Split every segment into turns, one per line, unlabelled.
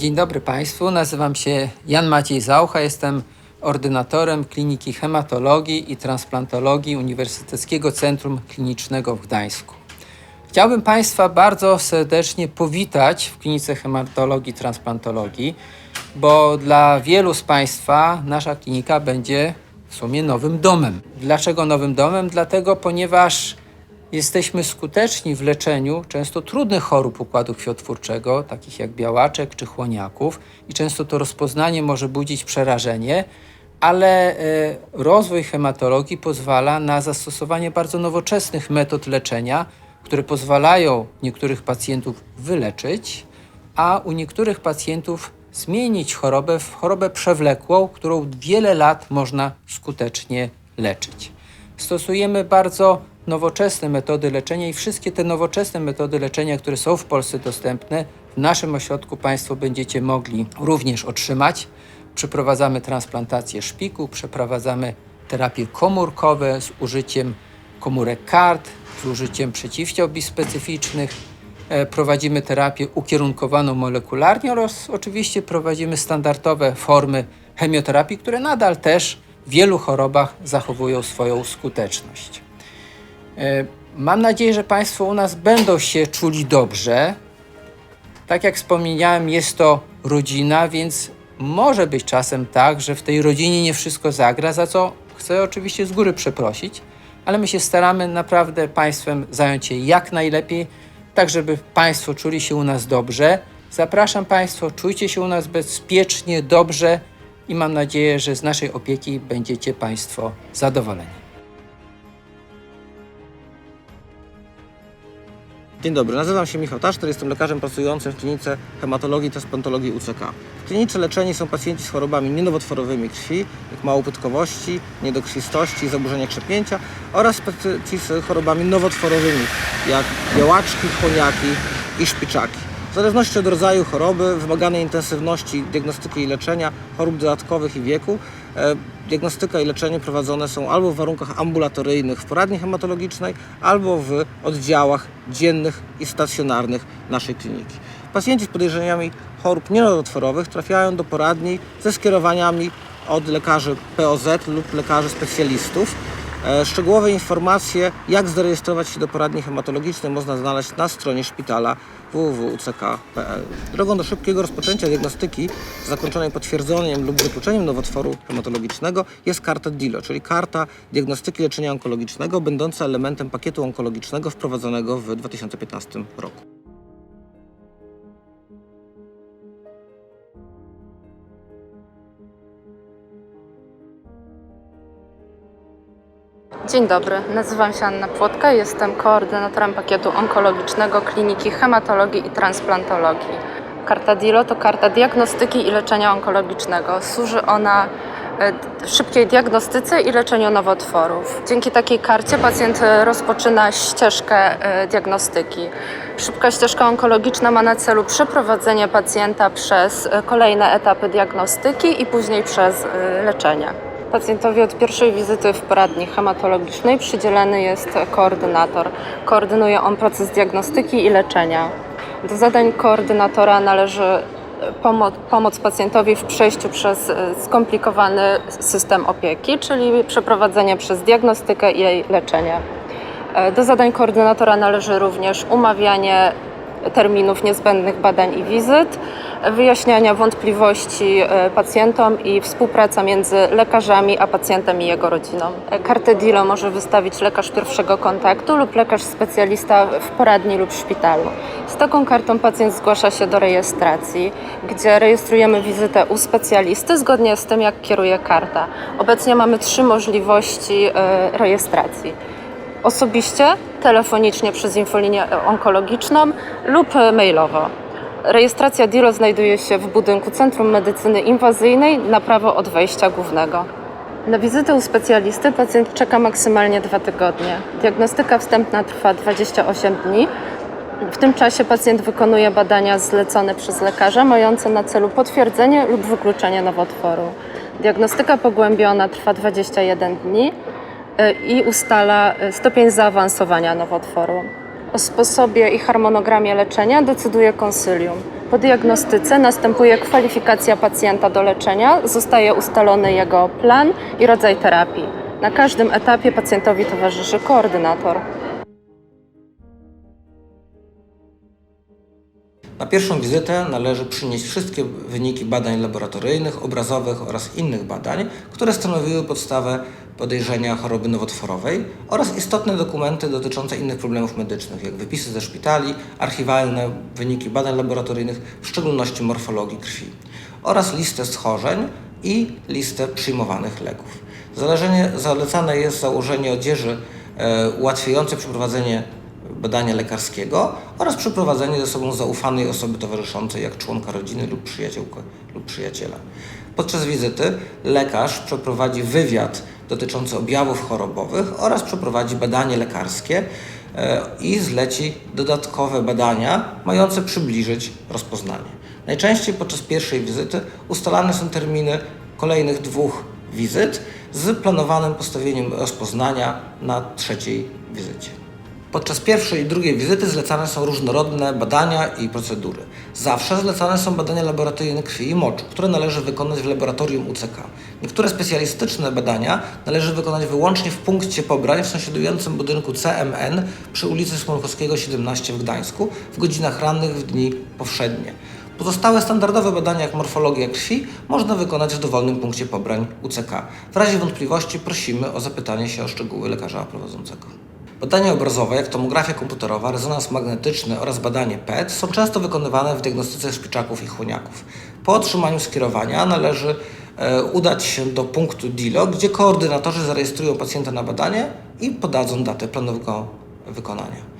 Dzień dobry Państwu, nazywam się Jan Maciej Zaucha, jestem ordynatorem Kliniki Hematologii i Transplantologii Uniwersyteckiego Centrum Klinicznego w Gdańsku. Chciałbym Państwa bardzo serdecznie powitać w Klinice Hematologii i Transplantologii, bo dla wielu z Państwa nasza klinika będzie w sumie nowym domem. Dlaczego nowym domem? Dlatego, ponieważ jesteśmy skuteczni w leczeniu często trudnych chorób układu krwiotwórczego, takich jak białaczek czy chłoniaków, i często to rozpoznanie może budzić przerażenie, ale e, rozwój hematologii pozwala na zastosowanie bardzo nowoczesnych metod leczenia, które pozwalają niektórych pacjentów wyleczyć, a u niektórych pacjentów zmienić chorobę w chorobę przewlekłą, którą wiele lat można skutecznie leczyć. Stosujemy bardzo nowoczesne metody leczenia i wszystkie te nowoczesne metody leczenia, które są w Polsce dostępne, w naszym ośrodku Państwo będziecie mogli również otrzymać. Przeprowadzamy transplantację szpiku, przeprowadzamy terapie komórkowe z użyciem komórek kart, z użyciem przeciwciał bispecyficznych. E, Prowadzimy terapię ukierunkowaną molekularnie oraz oczywiście prowadzimy standardowe formy chemioterapii, które nadal też w wielu chorobach zachowują swoją skuteczność. E, Mam nadzieję, że Państwo u nas będą się czuli dobrze. Tak jak wspomniałem, jest to rodzina, więc może być czasem tak, że w tej rodzinie nie wszystko zagra, za co chcę oczywiście z góry przeprosić, ale my się staramy naprawdę Państwem zająć się jak najlepiej, tak żeby Państwo czuli się u nas dobrze. Zapraszam Państwa, czujcie się u nas bezpiecznie, dobrze i mam nadzieję, że z naszej opieki będziecie Państwo zadowoleni.
Dzień dobry, nazywam się Michał Taszter, jestem lekarzem pracującym w klinice hematologii i transplantologii UCK. W klinice leczeni są pacjenci z chorobami nienowotworowymi krwi, jak małopytkowości, niedokrwistości, zaburzenia krzepięcia oraz pacjenci z chorobami nowotworowymi, jak białaczki, chłoniaki i szpiczaki. W zależności od rodzaju choroby, wymaganej intensywności diagnostyki i leczenia, chorób dodatkowych i wieku, diagnostyka i leczenie prowadzone są albo w warunkach ambulatoryjnych w poradni hematologicznej, albo w oddziałach dziennych i stacjonarnych naszej kliniki. Pacjenci z podejrzeniami chorób nienowotworowych trafiają do poradni ze skierowaniami od lekarzy POZ lub lekarzy specjalistów. E, Szczegółowe informacje, jak zarejestrować się do poradni hematologicznej można znaleźć na stronie szpitala www.uck.pl. Drogą do szybkiego rozpoczęcia diagnostyki zakończonej potwierdzeniem lub wykluczeniem nowotworu hematologicznego jest karta DILO, czyli karta diagnostyki leczenia onkologicznego, będąca elementem pakietu onkologicznego wprowadzonego w 2015 roku.
Dzień dobry, nazywam się Anna Płotka, jestem koordynatorem pakietu onkologicznego Kliniki Hematologii i Transplantologii. Karta DILO to karta diagnostyki i leczenia onkologicznego. Służy ona e, szybkiej diagnostyce i leczeniu nowotworów. Dzięki takiej karcie pacjent e, rozpoczyna ścieżkę e, diagnostyki. Szybka ścieżka onkologiczna ma na celu przeprowadzenie pacjenta przez kolejne etapy diagnostyki i później przez leczenie. Pacjentowi od pierwszej wizyty w poradni hematologicznej przydzielany jest koordynator. Koordynuje on proces diagnostyki i leczenia. Do zadań koordynatora należy pomo- pomoc pacjentowi w przejściu przez e, skomplikowany system opieki, czyli przeprowadzenie przez diagnostykę i jej leczenie. E, Do zadań koordynatora należy również umawianie terminów niezbędnych badań i wizyt, wyjaśniania wątpliwości e, pacjentom i współpraca między lekarzami a pacjentem i jego rodziną. E, Kartę DILO może wystawić lekarz pierwszego kontaktu lub lekarz specjalista w poradni lub szpitalu. Z taką kartą pacjent zgłasza się do rejestracji, gdzie rejestrujemy wizytę u specjalisty zgodnie z tym, jak kieruje karta. Obecnie mamy trzy możliwości e, rejestracji osobiście, telefonicznie przez infolinię onkologiczną lub mailowo. Rejestracja DILO znajduje się w budynku Centrum Medycyny Inwazyjnej na prawo od wejścia głównego. Na wizytę u specjalisty pacjent czeka maksymalnie dwa tygodnie. Diagnostyka wstępna trwa 28 dni. W tym czasie pacjent wykonuje badania zlecone przez lekarza, mające na celu potwierdzenie lub wykluczenie nowotworu. Diagnostyka pogłębiona trwa 21 dni i ustala y, stopień zaawansowania nowotworu. O sposobie i harmonogramie leczenia decyduje konsylium. Po diagnostyce następuje kwalifikacja pacjenta do leczenia, zostaje ustalony jego plan i rodzaj terapii. Na każdym etapie pacjentowi towarzyszy koordynator.
Na pierwszą wizytę należy przynieść wszystkie wyniki badań laboratoryjnych, obrazowych oraz innych badań, które stanowiły podstawę podejrzenia choroby nowotworowej oraz istotne dokumenty dotyczące innych problemów medycznych, jak wypisy ze szpitali, archiwalne wyniki badań laboratoryjnych, w szczególności morfologii krwi, oraz listę schorzeń i listę przyjmowanych leków. Zależenie, zalecane jest założenie odzieży e, ułatwiające przeprowadzenie badania lekarskiego oraz przeprowadzenie ze sobą zaufanej osoby towarzyszącej, jak członka rodziny lub lub przyjaciela. Podczas wizyty lekarz przeprowadzi wywiad dotyczący objawów chorobowych oraz przeprowadzi badanie lekarskie e, i zleci dodatkowe badania mające przybliżyć rozpoznanie. Najczęściej podczas pierwszej wizyty ustalane są terminy kolejnych dwóch wizyt z planowanym postawieniem rozpoznania na trzeciej wizycie. Podczas pierwszej i drugiej wizyty zlecane są różnorodne badania i procedury. Zawsze zlecane są badania laboratoryjne krwi i moczu, które należy wykonać w laboratorium UCK. Niektóre specjalistyczne badania należy wykonać wyłącznie w punkcie pobrań w sąsiadującym budynku CMN przy ulicy Smolkowskiego 17 w Gdańsku w godzinach rannych w dni powszednie. Pozostałe standardowe badania jak morfologia krwi można wykonać w dowolnym punkcie pobrań UCK. W razie wątpliwości prosimy o zapytanie się o szczegóły lekarza prowadzącego. Badania obrazowe, jak tomografia komputerowa, rezonans magnetyczny oraz badanie PET są często wykonywane w diagnostyce szpiczaków i chłoniaków. Po otrzymaniu skierowania należy e, udać się do punktu DILO, gdzie koordynatorzy zarejestrują pacjenta na badanie i podadzą datę planowego wykonania.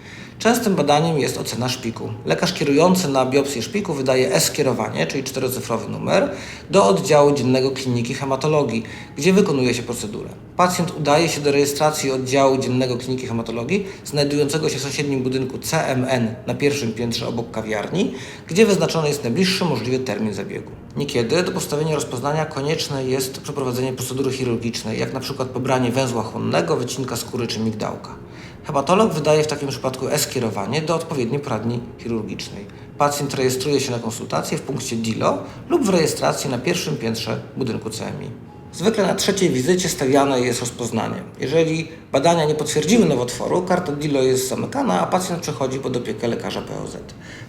Częstym badaniem jest ocena szpiku. Lekarz kierujący na biopsję szpiku wydaje e-skierowanie, czyli czterocyfrowy numer, do oddziału dziennego kliniki hematologii, gdzie wykonuje się procedurę. Pacjent udaje się do rejestracji oddziału dziennego kliniki hematologii, znajdującego się w sąsiednim budynku CMN na pierwszym piętrze obok kawiarni, gdzie wyznaczony jest najbliższy możliwy termin zabiegu. Niekiedy do postawienia rozpoznania konieczne jest przeprowadzenie procedury chirurgicznej, jak na przykład pobranie węzła chłonnego, wycinka skóry czy migdałka. Hematolog wydaje w takim przypadku e-skierowanie do odpowiedniej poradni chirurgicznej. Pacjent rejestruje się na konsultację w punkcie DILO lub w rejestracji na pierwszym piętrze budynku CMI. Zwykle na trzeciej wizycie stawiane jest rozpoznanie. Jeżeli badania nie potwierdziły nowotworu, karta DILO jest zamykana, a pacjent przechodzi pod opiekę lekarza POZ.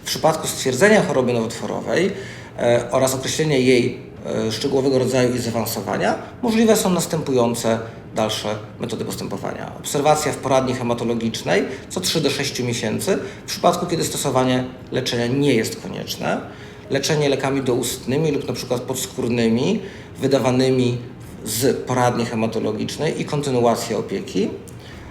W przypadku stwierdzenia choroby nowotworowej oraz określenia jej e, szczegółowego rodzaju i zaawansowania, możliwe są następujące dalsze metody postępowania. Obserwacja w poradni hematologicznej co 3 do 6 miesięcy, w przypadku kiedy stosowanie leczenia nie jest konieczne. Leczenie lekami doustnymi lub przykład podskórnymi, wydawanymi z poradni hematologicznej i kontynuacja opieki.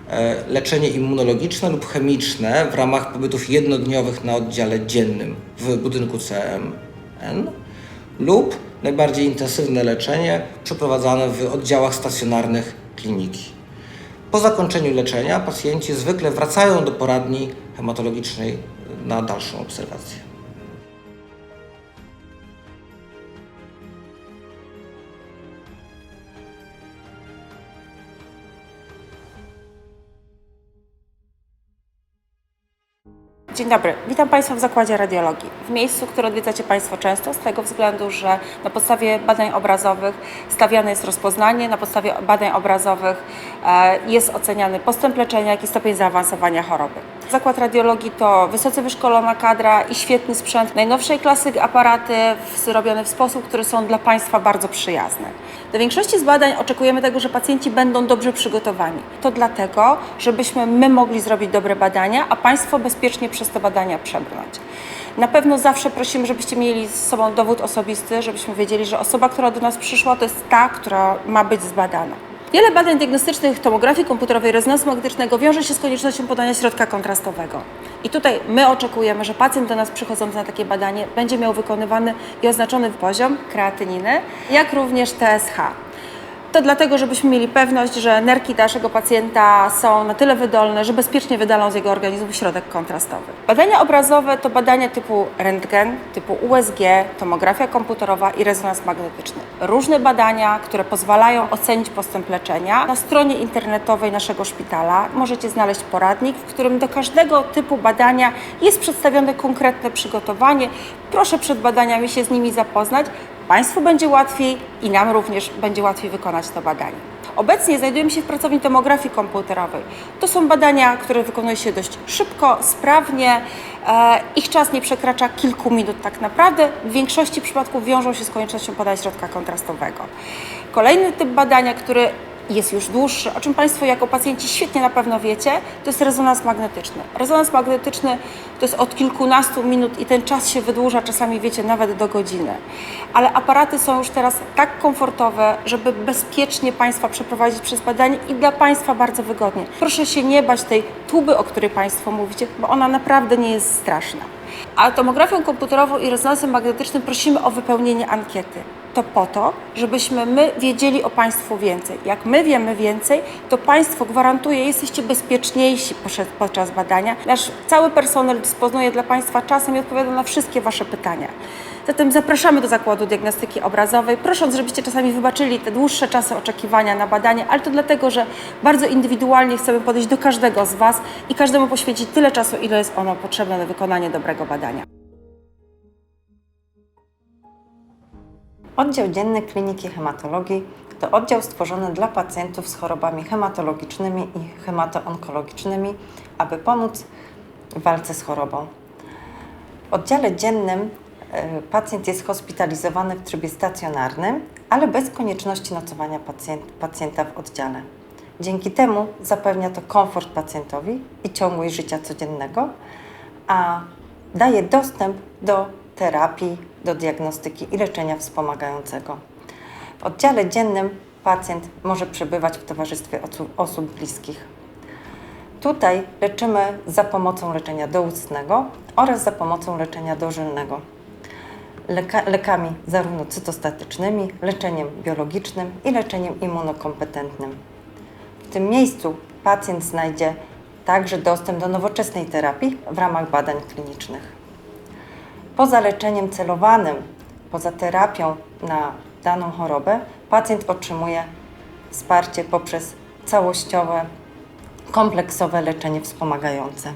E, Leczenie immunologiczne lub chemiczne w ramach pobytów jednodniowych na oddziale dziennym w budynku CMN lub najbardziej intensywne leczenie przeprowadzane w oddziałach stacjonarnych kliniki. Po zakończeniu leczenia pacjenci zwykle wracają do poradni hematologicznej na dalszą obserwację.
Dzień dobry, witam Państwa w Zakładzie Radiologii. W miejscu, które odwiedzacie Państwo często, z tego względu, że na podstawie badań obrazowych stawiane jest rozpoznanie, na podstawie badań obrazowych e, jest oceniany postęp leczenia, jak i stopień zaawansowania choroby. Zakład Radiologii to wysoce wyszkolona kadra i świetny sprzęt, najnowszej klasy aparaty zrobione w sposób, które są dla Państwa bardzo przyjazne. Do większości z badań oczekujemy tego, że pacjenci będą dobrze przygotowani. To dlatego, żebyśmy my mogli zrobić dobre badania, a Państwo bezpiecznie przez te badania przebrnąć. Na pewno zawsze prosimy, żebyście mieli z sobą dowód osobisty, żebyśmy wiedzieli, że osoba, która do nas przyszła, to jest ta, która ma być zbadana. Wiele badań diagnostycznych tomografii komputerowej rezonansu magnetycznego wiąże się z koniecznością podania środka kontrastowego. I tutaj my oczekujemy, że pacjent do nas przychodząc na takie badanie będzie miał wykonywany i oznaczony poziom kreatyniny, jak również TSH. To dlatego, żebyśmy mieli pewność, że nerki naszego pacjenta są na tyle wydolne, że bezpiecznie wydalą z jego organizmu środek kontrastowy. Badania obrazowe to badania typu rentgen, typu USG, tomografia komputerowa i rezonans magnetyczny. Różne badania, które pozwalają ocenić postęp leczenia. Na stronie internetowej naszego szpitala możecie znaleźć poradnik, w którym do każdego typu badania jest przedstawione konkretne przygotowanie. Proszę przed badaniami się z nimi zapoznać. Państwu będzie łatwiej i nam również będzie łatwiej wykonać to badanie. Obecnie znajdujemy się w pracowni tomografii komputerowej. To są badania, które wykonuje się dość szybko, sprawnie. E, ich czas nie przekracza kilku minut tak naprawdę. W większości przypadków wiążą się z koniecznością podania środka kontrastowego. Kolejny typ badania, który jest już dłuższy, o czym Państwo jako pacjenci świetnie na pewno wiecie, to jest rezonans magnetyczny. Rezonans magnetyczny to jest od kilkunastu minut i ten czas się wydłuża, czasami wiecie nawet do godziny. Ale aparaty są już teraz tak komfortowe, żeby bezpiecznie Państwa przeprowadzić przez badanie i dla Państwa bardzo wygodnie. Proszę się nie bać tej tuby, o której Państwo mówicie, bo ona naprawdę nie jest straszna. A tomografią komputerową i rezonansem magnetycznym prosimy o wypełnienie ankiety. To po to, żebyśmy my wiedzieli o Państwu więcej. Jak my wiemy więcej, to Państwo gwarantuje, jesteście bezpieczniejsi podczas badania. Nasz cały personel dysponuje dla Państwa czasem i odpowiada na wszystkie Wasze pytania. Zatem zapraszamy do zakładu diagnostyki obrazowej, prosząc, żebyście czasami wybaczyli te dłuższe czasy oczekiwania na badanie, ale to dlatego, że bardzo indywidualnie chcemy podejść do każdego z Was i każdemu poświęcić tyle czasu, ile jest ono potrzebne na wykonanie dobrego badania.
Oddział dzienny Kliniki Hematologii to oddział stworzony dla pacjentów z chorobami hematologicznymi i hematoonkologicznymi, aby pomóc w walce z chorobą. W oddziale dziennym e, pacjent jest hospitalizowany w trybie stacjonarnym, ale bez konieczności nocowania pacjent, pacjenta w oddziale. Dzięki temu zapewnia to komfort pacjentowi i ciągłość życia codziennego, a daje dostęp do terapii, do diagnostyki i leczenia wspomagającego. W oddziale dziennym pacjent może przebywać w towarzystwie osób bliskich. Tutaj leczymy za pomocą leczenia doustnego oraz za pomocą leczenia dożylnego. Leka, lekami zarówno cytostatycznymi, leczeniem biologicznym i leczeniem immunokompetentnym. W tym miejscu pacjent znajdzie także dostęp do nowoczesnej terapii w ramach badań klinicznych. Poza leczeniem celowanym, poza terapią na daną chorobę, pacjent otrzymuje wsparcie poprzez całościowe, kompleksowe leczenie wspomagające.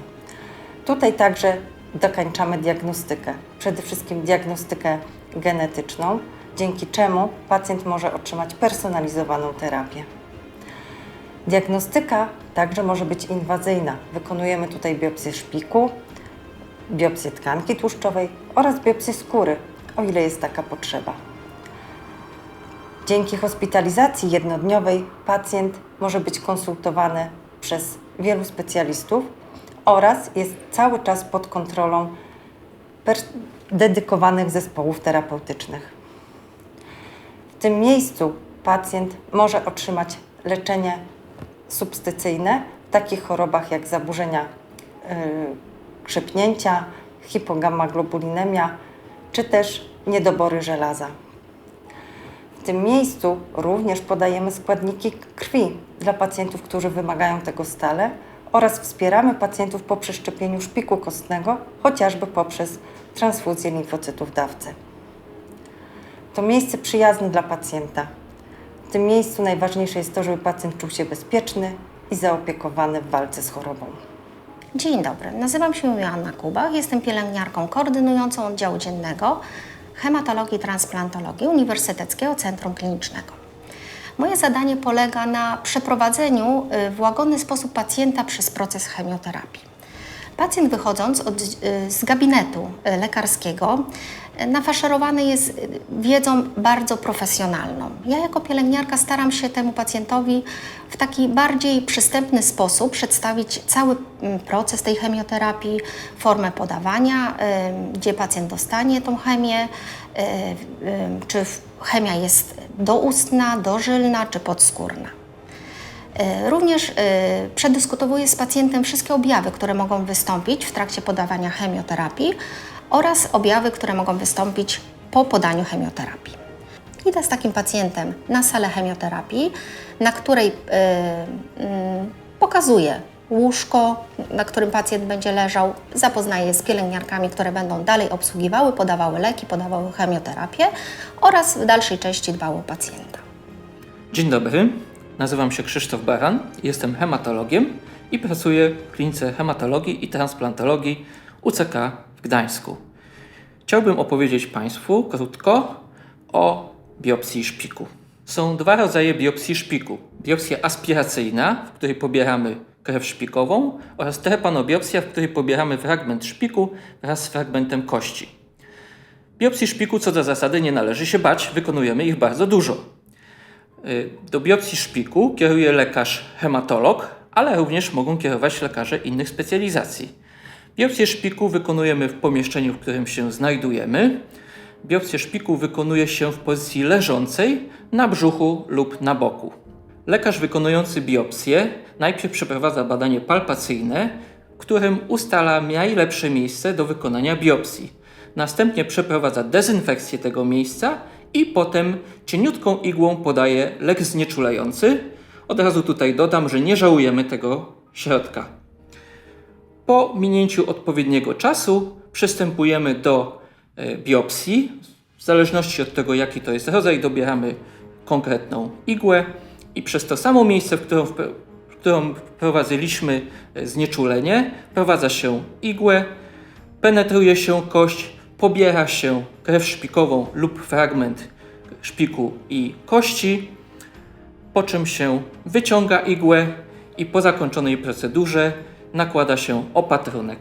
Tutaj także dokańczamy diagnostykę, przede wszystkim diagnostykę genetyczną, dzięki czemu pacjent może otrzymać personalizowaną terapię. Diagnostyka także może być inwazyjna. Wykonujemy tutaj biopsję szpiku, biopsję tkanki tłuszczowej oraz biopsję skóry, o ile jest taka potrzeba. Dzięki hospitalizacji jednodniowej pacjent może być konsultowany przez wielu specjalistów oraz jest cały czas pod kontrolą dedykowanych zespołów terapeutycznych. W tym miejscu pacjent może otrzymać leczenie substycyjne w takich chorobach jak zaburzenia yy, krzepnięcia, hipogammaglobulinemia czy też niedobory żelaza. W tym miejscu również podajemy składniki krwi dla pacjentów, którzy wymagają tego stale oraz wspieramy pacjentów po przeszczepieniu szpiku kostnego, chociażby poprzez transfuzję limfocytów dawcy. To miejsce przyjazne dla pacjenta. W tym miejscu najważniejsze jest to, żeby pacjent czuł się bezpieczny i zaopiekowany w walce z chorobą.
Dzień dobry, nazywam się Joanna Kubach, jestem pielęgniarką koordynującą oddziału dziennego hematologii i transplantologii Uniwersyteckiego Centrum Klinicznego. Moje zadanie polega na przeprowadzeniu y, w łagodny sposób pacjenta przez proces chemioterapii. Pacjent wychodząc od, y, z gabinetu y, lekarskiego nafaszerowany jest wiedzą bardzo profesjonalną. Ja jako pielęgniarka staram się temu pacjentowi w taki bardziej przystępny sposób przedstawić cały mm, proces tej chemioterapii, formę podawania, gdzie pacjent dostanie tą chemię, y, czy chemia jest doustna, dożylna czy podskórna. E, Również e, przedyskutowuję z pacjentem wszystkie objawy, które mogą wystąpić w trakcie podawania chemioterapii oraz objawy, które mogą wystąpić po podaniu chemioterapii. Idę z takim pacjentem na salę chemioterapii, na której y, mm, pokazuję łóżko, na którym pacjent będzie leżał, zapoznaję z pielęgniarkami, które będą dalej obsługiwały, podawały leki, podawały chemioterapię oraz w dalszej części dbały o pacjenta.
Dzień dobry, nazywam się Krzysztof Baran, jestem hematologiem i pracuję w klinice hematologii i transplantologii UCK Gdańsku. Chciałbym opowiedzieć Państwu krótko o biopsji szpiku. Są dwa rodzaje biopsji szpiku. Biopsja aspiracyjna, w której pobieramy krew szpikową oraz trepanobiopsja, w której pobieramy fragment szpiku wraz z fragmentem kości. Biopsji szpiku co do zasady nie należy się bać, wykonujemy ich bardzo dużo. Y, Do biopsji szpiku kieruje lekarz hematolog, ale również mogą kierować lekarze innych specjalizacji. Biopsję szpiku wykonujemy w pomieszczeniu, w którym się znajdujemy. Biopsję szpiku wykonuje się w pozycji leżącej, na brzuchu lub na boku. Lekarz wykonujący biopsję najpierw przeprowadza badanie palpacyjne, którym ustala najlepsze miejsce do wykonania biopsji. Następnie przeprowadza dezynfekcję tego miejsca i potem cieniutką igłą podaje lek znieczulający. Od razu tutaj dodam, że nie żałujemy tego środka. Po minięciu odpowiedniego czasu przystępujemy do e, biopsji. W zależności od tego, jaki to jest rodzaj, dobieramy konkretną igłę i przez to samo miejsce, w którą, w którą e, znieczulenie, wprowadza się igłę, penetruje się kość, pobiera się krew szpikową lub fragment szpiku i kości, po czym się wyciąga igłę i po zakończonej procedurze nakłada się opatrunek.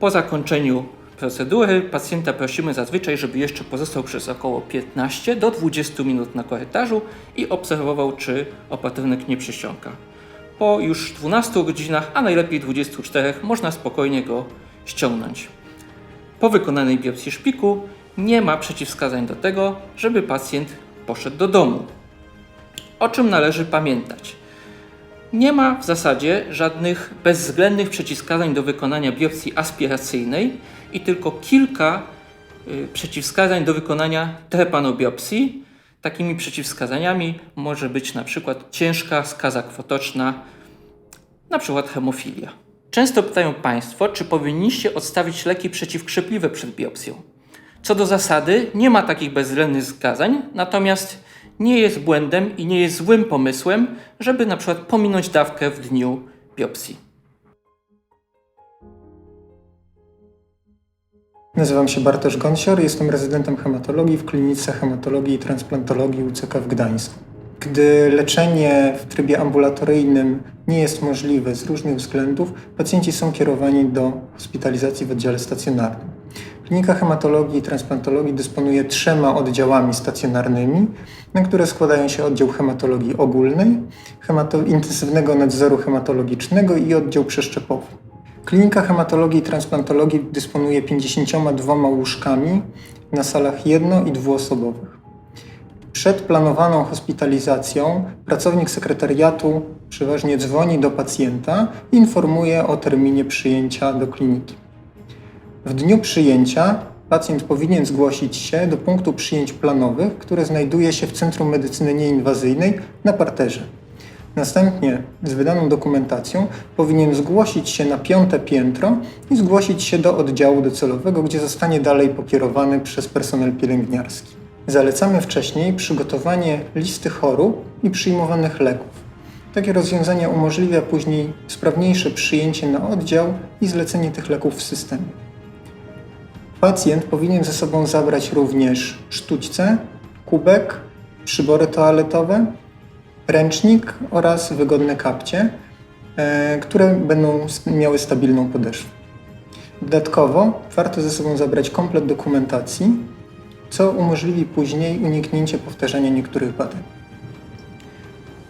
Po zakończeniu procedury pacjenta prosimy zazwyczaj, żeby jeszcze pozostał przez około 15 do 20 minut na korytarzu i obserwował, czy opatrunek nie przysiąka. Po już 12 godzinach, a najlepiej 24, można spokojnie go ściągnąć. Po wykonanej biopsji szpiku nie ma przeciwwskazań do tego, żeby pacjent poszedł do domu. O czym należy pamiętać? Nie ma w zasadzie żadnych bezwzględnych przeciwwskazań do wykonania biopsji aspiracyjnej i tylko kilka y, przeciwwskazań do wykonania trepanobiopsji. Takimi przeciwwskazaniami może być na przykład ciężka skaza kwotoczna, na przykład hemofilia. Często pytają Państwo, czy powinniście odstawić leki przeciwkrzepliwe przed biopsją. Co do zasady, nie ma takich bezwzględnych wskazań, natomiast nie jest błędem i nie jest złym pomysłem, żeby na przykład pominąć dawkę w dniu biopsji.
Nazywam się Bartosz Gąsior, jestem rezydentem hematologii w klinice hematologii i transplantologii UCK w Gdańsku. Gdy leczenie w trybie ambulatoryjnym nie jest możliwe z różnych względów, pacjenci są kierowani do hospitalizacji w oddziale stacjonarnym. Klinika hematologii i transplantologii dysponuje trzema oddziałami stacjonarnymi, na które składają się oddział hematologii ogólnej, hemato- intensywnego nadzoru hematologicznego i oddział przeszczepowy. Klinika hematologii i transplantologii dysponuje 52 łóżkami na salach jedno- i dwuosobowych. Przed planowaną hospitalizacją pracownik sekretariatu przeważnie dzwoni do pacjenta i informuje o terminie przyjęcia do kliniki. W dniu przyjęcia pacjent powinien zgłosić się do punktu przyjęć planowych, które znajduje się w Centrum Medycyny Nieinwazyjnej na parterze. Następnie z wydaną dokumentacją powinien zgłosić się na piąte piętro i zgłosić się do oddziału docelowego, gdzie zostanie dalej pokierowany przez personel pielęgniarski. Zalecamy wcześniej przygotowanie listy chorób i przyjmowanych leków. Takie rozwiązanie umożliwia później sprawniejsze przyjęcie na oddział i zlecenie tych leków w systemie. Pacjent powinien ze sobą zabrać również sztućce, kubek, przybory toaletowe, ręcznik oraz wygodne kapcie, e, które będą miały stabilną podeszwę. Dodatkowo warto ze sobą zabrać komplet dokumentacji, co umożliwi później uniknięcie powtarzania niektórych badań.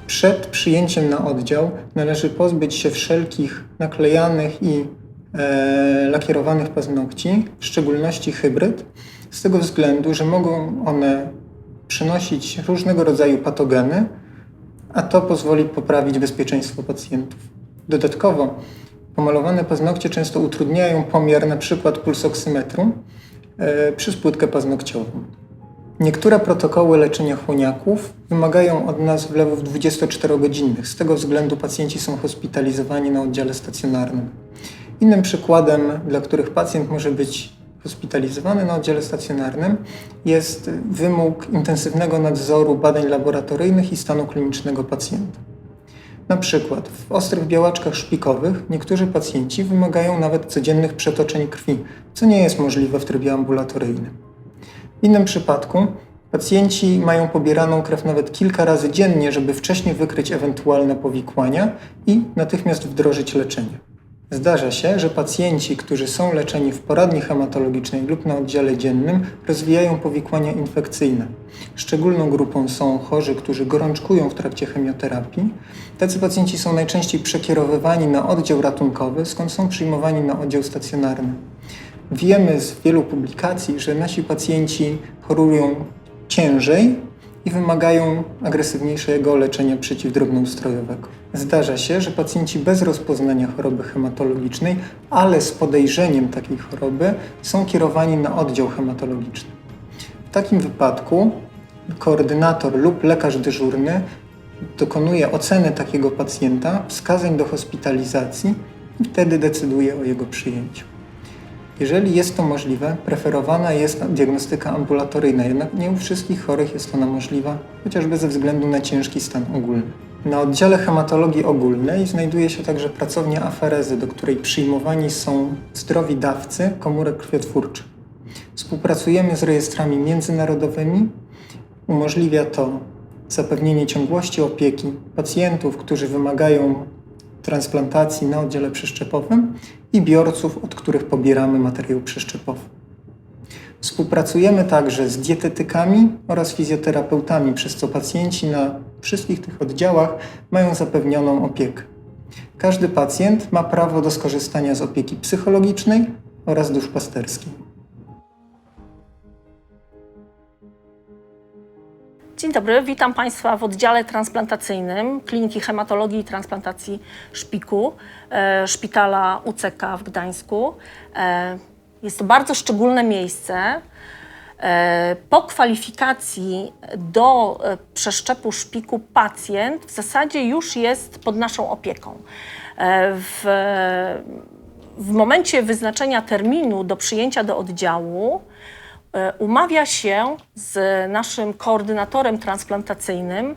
Przed przyjęciem na oddział należy pozbyć się wszelkich naklejanych i lakierowanych paznokci, w szczególności hybryd, z tego względu, że mogą one przynosić różnego rodzaju patogeny, a to pozwoli poprawić bezpieczeństwo pacjentów. Dodatkowo pomalowane paznokcie często utrudniają pomiar np. pulsoksymetru e, przez płytkę paznokciową. Niektóre protokoły leczenia chłoniaków wymagają od nas wlewów 24-godzinnych. Z tego względu pacjenci są hospitalizowani na oddziale stacjonarnym. Innym przykładem, dla których pacjent może być hospitalizowany na oddziale stacjonarnym, jest wymóg intensywnego nadzoru badań laboratoryjnych i stanu klinicznego pacjenta. Na przykład w ostrych białaczkach szpikowych niektórzy pacjenci wymagają nawet codziennych przetoczeń krwi, co nie jest możliwe w trybie ambulatoryjnym. W innym przypadku pacjenci mają pobieraną krew nawet kilka razy dziennie, żeby wcześniej wykryć ewentualne powikłania i natychmiast wdrożyć leczenie. Zdarza się, że pacjenci, którzy są leczeni w poradni hematologicznej lub na oddziale dziennym, rozwijają powikłania infekcyjne. Szczególną grupą są chorzy, którzy gorączkują w trakcie chemioterapii. Tacy pacjenci są najczęściej przekierowywani na oddział ratunkowy, skąd są przyjmowani na oddział stacjonarny. Wiemy z wielu publikacji, że nasi pacjenci chorują ciężej i wymagają agresywniejszego leczenia przeciwdrobnoustrojowego. Zdarza się, że pacjenci bez rozpoznania choroby hematologicznej, ale z podejrzeniem takiej choroby, są kierowani na oddział hematologiczny. W takim wypadku koordynator lub lekarz dyżurny dokonuje oceny takiego pacjenta, wskazań do hospitalizacji i wtedy decyduje o jego przyjęciu. Jeżeli jest to możliwe, preferowana jest diagnostyka ambulatoryjna, jednak nie u wszystkich chorych jest ona możliwa, chociażby ze względu na ciężki stan ogólny. Na oddziale hematologii ogólnej znajduje się także pracownia aferezy, do której przyjmowani są zdrowi dawcy komórek krwiotwórczych. Współpracujemy z rejestrami międzynarodowymi. Umożliwia to zapewnienie ciągłości opieki pacjentów, którzy wymagają transplantacji na oddziale przeszczepowym i biorców, od których pobieramy materiał przeszczepowy. Współpracujemy także z dietetykami oraz fizjoterapeutami, przez co pacjenci na wszystkich tych oddziałach mają zapewnioną opiekę. Każdy pacjent ma prawo do skorzystania z opieki psychologicznej oraz duszpasterskiej.
Dzień dobry, witam Państwa w oddziale transplantacyjnym Kliniki Hematologii i Transplantacji Szpiku e, Szpitala UCK w Gdańsku. E, Jest to bardzo szczególne miejsce. E, Po kwalifikacji do przeszczepu szpiku pacjent w zasadzie już jest pod naszą opieką. W, w momencie wyznaczenia terminu do przyjęcia do oddziału umawia się z naszym koordynatorem transplantacyjnym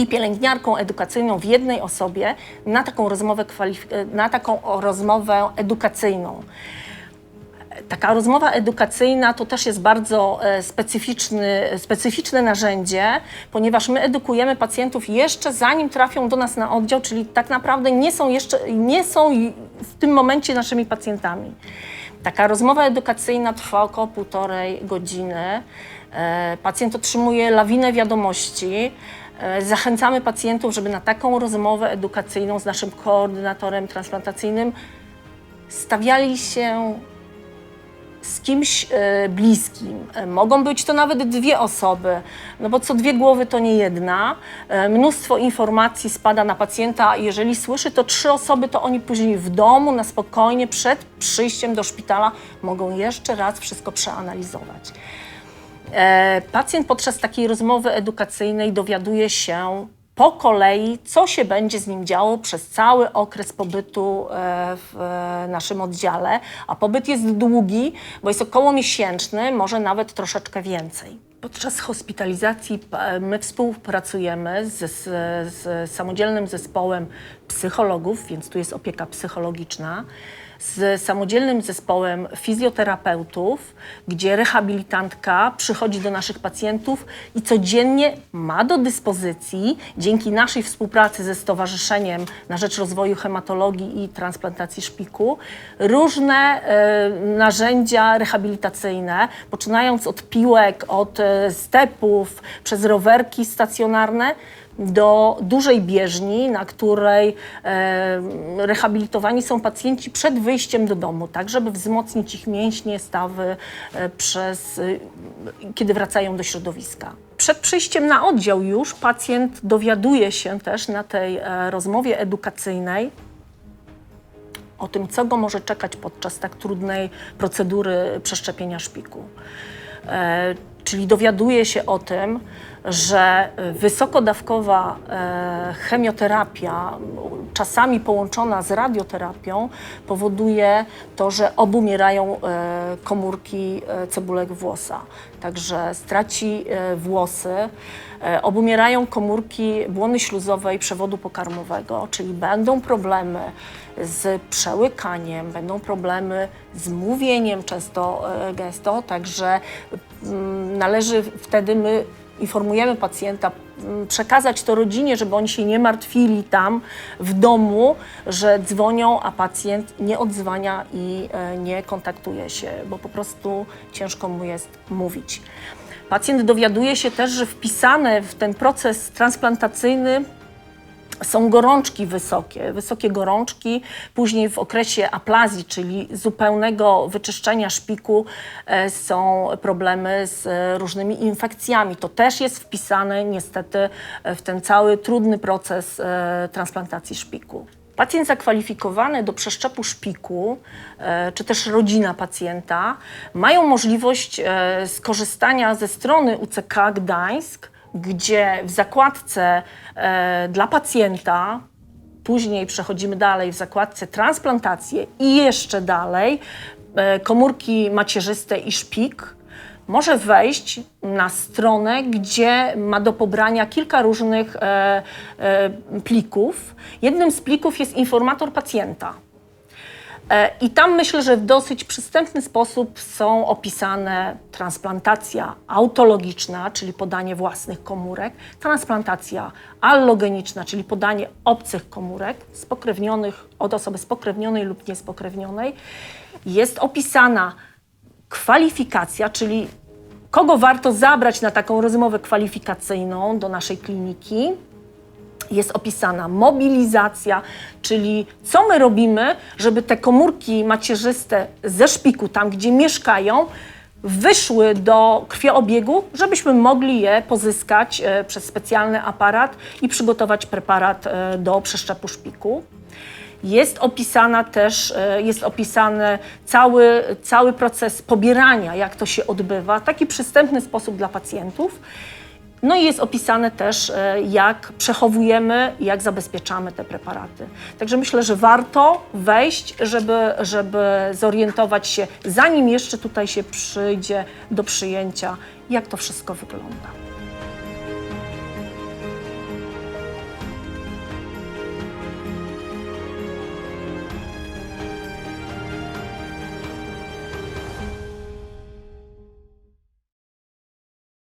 i pielęgniarką edukacyjną w jednej osobie na taką rozmowę, e, na taką rozmowę edukacyjną. Taka rozmowa edukacyjna to też jest bardzo e, specyficzny, specyficzne narzędzie, ponieważ my edukujemy pacjentów jeszcze zanim trafią do nas na oddział, czyli tak naprawdę nie są jeszcze, nie są w tym momencie naszymi pacjentami. Taka rozmowa edukacyjna trwa około półtorej godziny. E, Pacjent otrzymuje lawinę wiadomości. E, Zachęcamy pacjentów, żeby na taką rozmowę edukacyjną z naszym koordynatorem transplantacyjnym stawiali się z kimś e, bliskim. E, Mogą być to nawet dwie osoby, no bo co dwie głowy to nie jedna. E, mnóstwo informacji spada na pacjenta. Jeżeli słyszy to trzy osoby, to oni później w domu na spokojnie przed przyjściem do szpitala mogą jeszcze raz wszystko przeanalizować. Pacjent podczas takiej rozmowy edukacyjnej dowiaduje się po kolei, co się będzie z nim działo przez cały okres pobytu e, w e, naszym oddziale. A pobyt jest długi, bo jest około miesięczny, może nawet troszeczkę więcej. Podczas hospitalizacji my współpracujemy z, z, z samodzielnym zespołem psychologów, więc tu jest opieka psychologiczna, z samodzielnym zespołem fizjoterapeutów, gdzie rehabilitantka przychodzi do naszych pacjentów i codziennie ma do dyspozycji, dzięki naszej współpracy ze Stowarzyszeniem na Rzecz Rozwoju Hematologii i Transplantacji Szpiku, różne e, narzędzia rehabilitacyjne, poczynając od piłek, od e, stepów, przez rowerki stacjonarne, do dużej bieżni, na której e, rehabilitowani są pacjenci przed wyjściem do domu, tak żeby wzmocnić ich mięśnie, stawy e, przez, e, kiedy wracają do środowiska. Przed przyjściem na oddział już pacjent dowiaduje się też na tej rozmowie edukacyjnej o tym, co go może czekać podczas tak trudnej procedury przeszczepienia szpiku. Czyli dowiaduje się o tym, że wysokodawkowa e, chemioterapia, czasami połączona z radioterapią, powoduje to, że obumierają e, komórki e, cebulek włosa. Także straci włosy, obumierają komórki błony śluzowej przewodu pokarmowego, czyli będą problemy z przełykaniem, będą problemy z mówieniem często gęsto, także mm, należy wtedy my informujemy pacjenta, mm, przekazać to rodzinie, żeby oni się nie martwili tam w domu, że dzwonią, a pacjent nie odzwania i e, nie kontaktuje się, bo po prostu ciężko mu jest mówić. Pacjent dowiaduje się też, że wpisane w ten proces transplantacyjny są gorączki wysokie, wysokie gorączki. Później w okresie aplazji, czyli zupełnego wyczyszczenia szpiku, e, są problemy z różnymi infekcjami. To też jest wpisane niestety e, w ten cały trudny proces e, transplantacji szpiku. Pacjent zakwalifikowany do przeszczepu szpiku, czy też rodzina pacjenta, mają możliwość skorzystania ze strony UCK Gdańsk, gdzie w zakładce e, dla pacjenta, później przechodzimy dalej w zakładce transplantacje i jeszcze dalej e, komórki macierzyste i szpik, może wejść na stronę, gdzie ma do pobrania kilka różnych e, e, plików. Jednym z plików jest informator pacjenta. E, I tam myślę, że w dosyć przystępny sposób są opisane transplantacja autologiczna, czyli podanie własnych komórek, transplantacja allogeniczna, czyli podanie obcych komórek spokrewnionych od osoby spokrewnionej lub niespokrewnionej. Jest opisana kwalifikacja, czyli kogo warto zabrać na taką rozmowę kwalifikacyjną do naszej kliniki jest opisana mobilizacja, czyli co my robimy, żeby te komórki macierzyste ze szpiku, tam gdzie mieszkają, wyszły do krwioobiegu, żebyśmy mogli je pozyskać e, przez specjalny aparat i przygotować preparat e, do przeszczepu szpiku. Jest opisana też, e, jest opisany cały, cały proces pobierania, jak to się odbywa, taki przystępny sposób dla pacjentów. No i jest opisane też, e, jak przechowujemy i jak zabezpieczamy te preparaty. Także myślę, że warto wejść, żeby, żeby zorientować się, zanim jeszcze tutaj się przyjdzie do przyjęcia, jak to wszystko wygląda.